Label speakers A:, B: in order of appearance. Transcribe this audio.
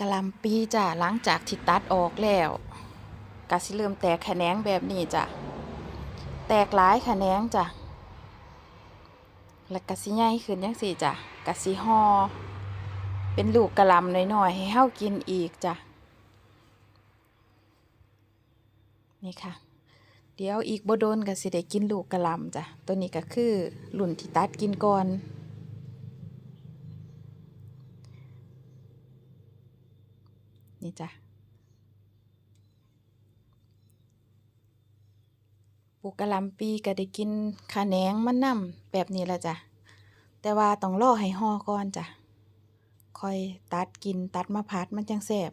A: กะลำปีจ้ะหลังจากที่ตัดออกแล้วกะสิเริ่มแตกแขนงแบบนี้จ้ะแตกหลายแขนงจ้ะแล้วกะสิใหญ่ขึ้นจังซี่จ้ะกะสิหอเป็นลูกกะล่ำน้อยๆให้เฮากินอีกจ้ะนี่ค่ะ เดี๋ยวอีกบ่โดนก็สิได้กินลูกกะลำจ้ะตัวนี้ก็คือรุ่นที่ตัดกินก่อน นี่จ้ะปลูกกะหล่ำปีก็ได้กินขาแหนงมันนำแบบนี้ละจ้ะแต่ว่าต้องรอให้ห่อก่อนจ้ะค่อยตัดกินตัดมาพัดมันจังแสบ